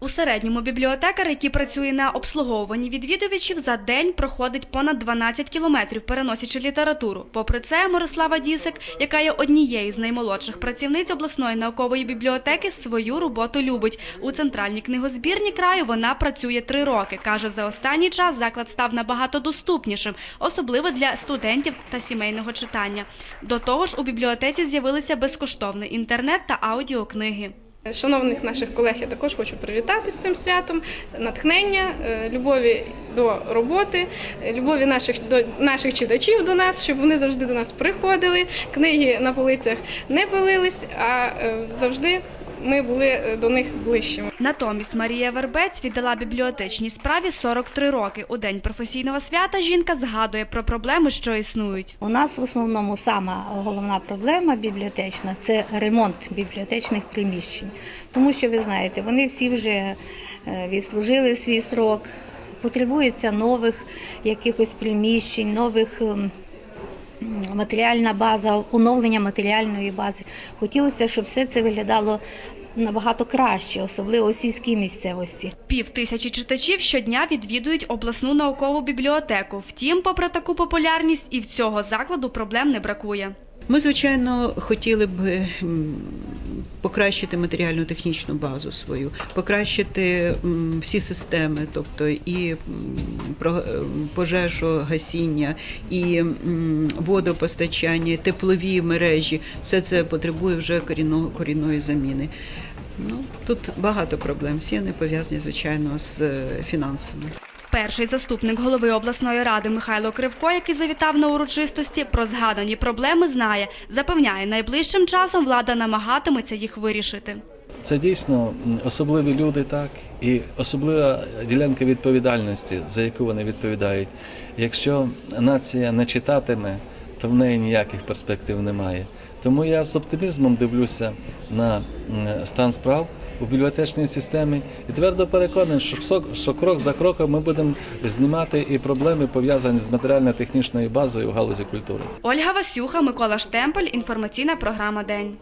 У середньому бібліотекар, який працює на обслуговуванні відвідувачів, за день проходить понад 12 кілометрів, переносячи літературу. Попри це, Мирослава Дісик, яка є однією з наймолодших працівниць обласної наукової бібліотеки, свою роботу любить. У центральній книгозбірні краю вона працює три роки. Каже, за останній час заклад став набагато доступнішим, особливо для студентів та сімейного читання. До того ж, у бібліотеці з'явилися безкоштовний інтернет та аудіокниги. Шановних наших колег я також хочу привітати з цим святом, натхнення, е, любові до роботи, е, любові наших до наших читачів до нас, щоб вони завжди до нас приходили. Книги на полицях не пилились, а е, завжди ми були е, до них ближчими. Натомість Марія Вербець віддала бібліотечній справі 43 роки. У день професійного свята жінка згадує про проблеми, що існують. У нас в основному сама головна проблема бібліотечна це ремонт бібліотечних приміщень. Тому що ви знаєте, вони всі вже е, відслужили свій срок, потребується нових якихось приміщень, нових. Матеріальна база, оновлення матеріальної бази. Хотілося, щоб все це виглядало набагато краще, особливо у сільській місцевості. Пів тисячі читачів щодня відвідують обласну наукову бібліотеку. Втім, попри таку популярність, і в цього закладу проблем не бракує. Ми, звичайно, хотіли б покращити матеріально-технічну базу свою, покращити всі системи, тобто і ем, пожежогасіння, і водопостачання, і теплові мережі. Все це потребує вже корінного, корінної заміни. Ну, тут багато проблем. Всі вони пов'язані, звичайно, з е, фінансами. Перший заступник голови обласної ради Михайло Кривко, який завітав на урочистості, про згадані проблеми знає. Запевняє, найближчим часом влада намагатиметься їх вирішити. Це дійсно особливі люди, так, і особлива ділянка відповідальності, за яку вони відповідають. Якщо нація не читатиме, то в неї ніяких перспектив немає. Тому я з оптимізмом дивлюся на стан справ у бібліотечній системі і твердо переконаний, що, крок за кроком ми будемо знімати і проблеми пов'язані з матеріально-технічною базою в галузі культури. Ольга Васюха, Микола Штемпель. Інформаційна програма День.